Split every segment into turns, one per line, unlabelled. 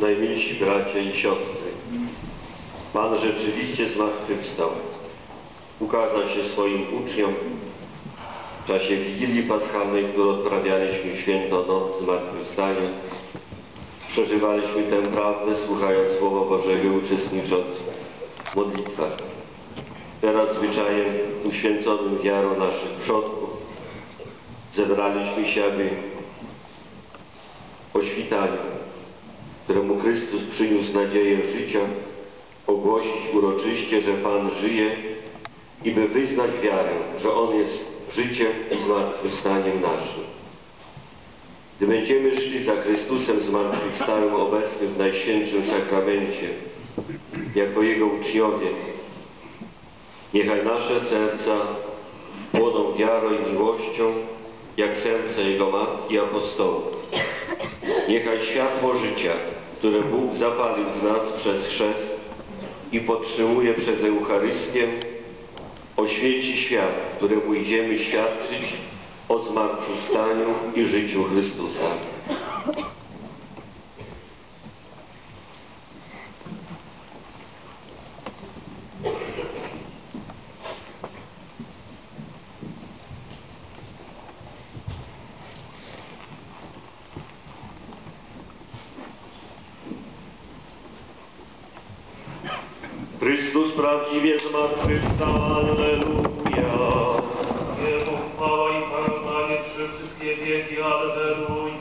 Najmilsi bracia i siostry, Pan rzeczywiście zmartwychwstał. Ukazał się swoim uczniom w czasie Wigilii Paschalnej, którą odprawialiśmy święto noc zmartwychwstania. Przeżywaliśmy tę prawdę, słuchając Słowa Bożego, uczestnicząc w modlitwach. Teraz zwyczajem uświęconym wiarą naszych przodków zebraliśmy się, aby o świtaniu, któremu Chrystus przyniósł nadzieję życia, ogłosić uroczyście, że Pan żyje i by wyznać wiarę, że On jest życiem i zmartwychwstaniem naszym. Gdy będziemy szli za Chrystusem zmartwychwstałym obecnym w Najświętszym Sakramencie, jako Jego uczniowie, niechaj nasze serca płoną wiarą i miłością, jak serce Jego Matki i Apostołów. Niechaj światło życia, które Bóg zapalił w nas przez chrzest i podtrzymuje przez Eucharystię, oświeci świat, któremu idziemy świadczyć o zmartwychwstaniu i życiu Chrystusa. Chrystus prawdziwie zmartwychwstał, Alleluja.
Jemu chwała i panowanie przez wszystkie wieki. Alleluja.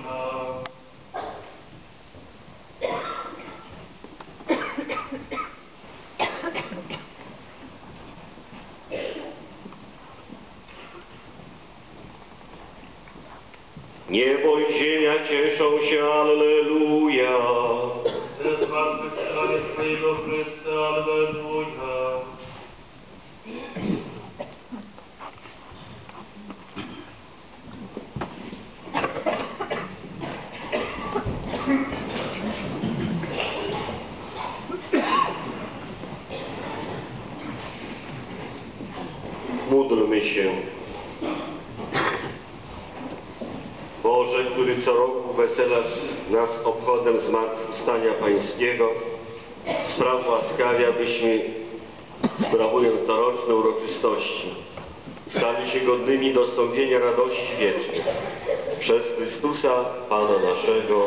Niebo i ziemia cieszą się, Alleluja.
Ze zmartwychwstania Twojego Chrysta. Alleluja.
Módlmy się. Boże, który co roku weselasz nas obchodem zmartwychwstania Pańskiego, spraw łaskawie, abyśmy, sprawując doroczne uroczystości, stali się godnymi dostąpienia radości wiecznej. Przez Chrystusa, Pana naszego.